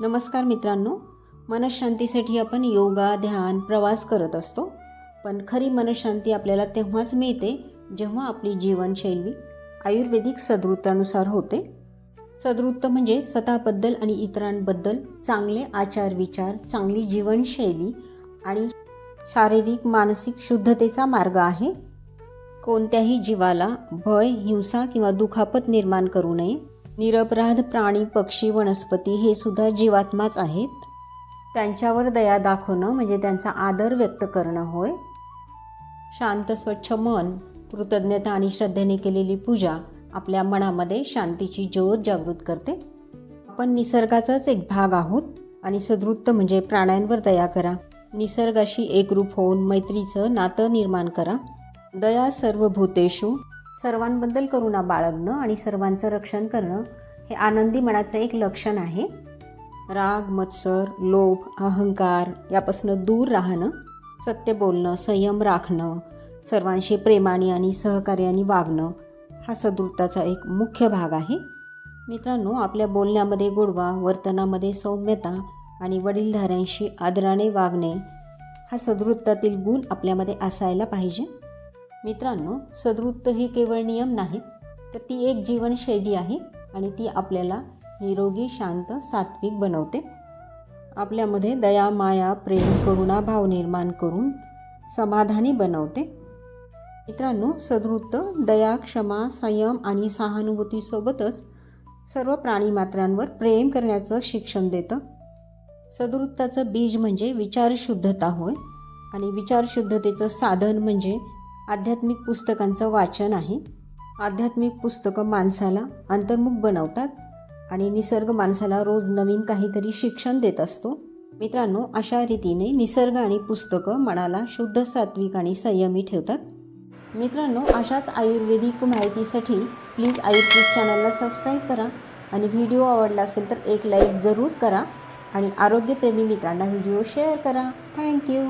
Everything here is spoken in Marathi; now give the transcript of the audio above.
नमस्कार मित्रांनो मनशांतीसाठी आपण योगा ध्यान प्रवास करत असतो. पण खरी मनशांती आपल्याला तेव्हाच मिळते जेव्हा आपली जीवनशैली आयुर्वेदिक सदृत्तानुसार होते. सदृत्त म्हणजे स्वतःबद्दल आणि इतरांबद्दल चांगले आचार विचार चांगली जीवनशैली आणि शारीरिक मानसिक शुद्धतेचा मार्ग आहे. कोणत्याही जीवाला भय हिंसा किंवा दुखापत निर्माण करू नये. निरपराध प्राणी पक्षी वनस्पती हे सुद्धा जीवात्माच आहेत. त्यांच्यावर दया दाखवणं म्हणजे त्यांचा आदर व्यक्त करणं होय. शांत स्वच्छ मन कृतज्ञता आणि श्रद्धेने केलेली पूजा आपल्या मनामध्ये शांतीची ज्योत जागृत करते. आपण निसर्गाचाच एक भाग आहोत आणि सदृत्त म्हणजे प्राण्यांवर दया करा. निसर्गाशी एकरूप होऊन मैत्रीचं नातं निर्माण करा. दया सर्व भूतेषु सर्वांबद्दल करुणा बाळगणं आणि सर्वांचं रक्षण करणं हे आनंदी मनाचं एक लक्षण आहे. राग मत्सर लोभ अहंकार यापासून दूर राहणं सत्य बोलणं संयम राखणं सर्वांशी प्रेमाने आणि सहकार्याने वागणं हा सदृत्ताचा एक मुख्य भाग आहे. मित्रांनो आपल्या बोलण्यामध्ये गोडवा वर्तनामध्ये सौम्यता आणि वडीलधाऱ्यांशी आदराने वागणे हा सदृत्तातील गुण आपल्यामध्ये असायला पाहिजे. मित्रांनो सदृत्त ही केवळ नियम नाही तर ती एक जीवनशैली आहे आणि ती आपल्याला निरोगी शांत सात्विक बनवते. आपल्यामध्ये दया माया प्रेम करुणा भाव निर्माण करून समाधानी बनवते. मित्रांनो सदृत्त दया क्षमा संयम आणि सहानुभूतीसोबतच सर्व प्राणीमात्रांवर प्रेम करण्याचं शिक्षण देतं. सदृत्ताचं बीज म्हणजे विचारशुद्धता होय आणि विचारशुद्धतेचं साधन म्हणजे आध्यात्मिक पुस्तकांचं वाचन आहे. आध्यात्मिक पुस्तकं माणसाला अंतर्मुख बनवतात आणि निसर्ग माणसाला रोज नवीन काहीतरी शिक्षण देत असतो. मित्रांनो अशा रीतीने निसर्ग आणि पुस्तकं मनाला शुद्ध सात्विक आणि संयमी ठेवतात. मित्रांनो अशाच आयुर्वेदिक माहितीसाठी प्लीज आयुर्वेद चॅनलला सबस्क्राईब करा आणि व्हिडिओ आवडला असेल तर एक लाईक जरूर करा आणि आरोग्यप्रेमी मित्रांना व्हिडिओ शेअर करा. थँक्यू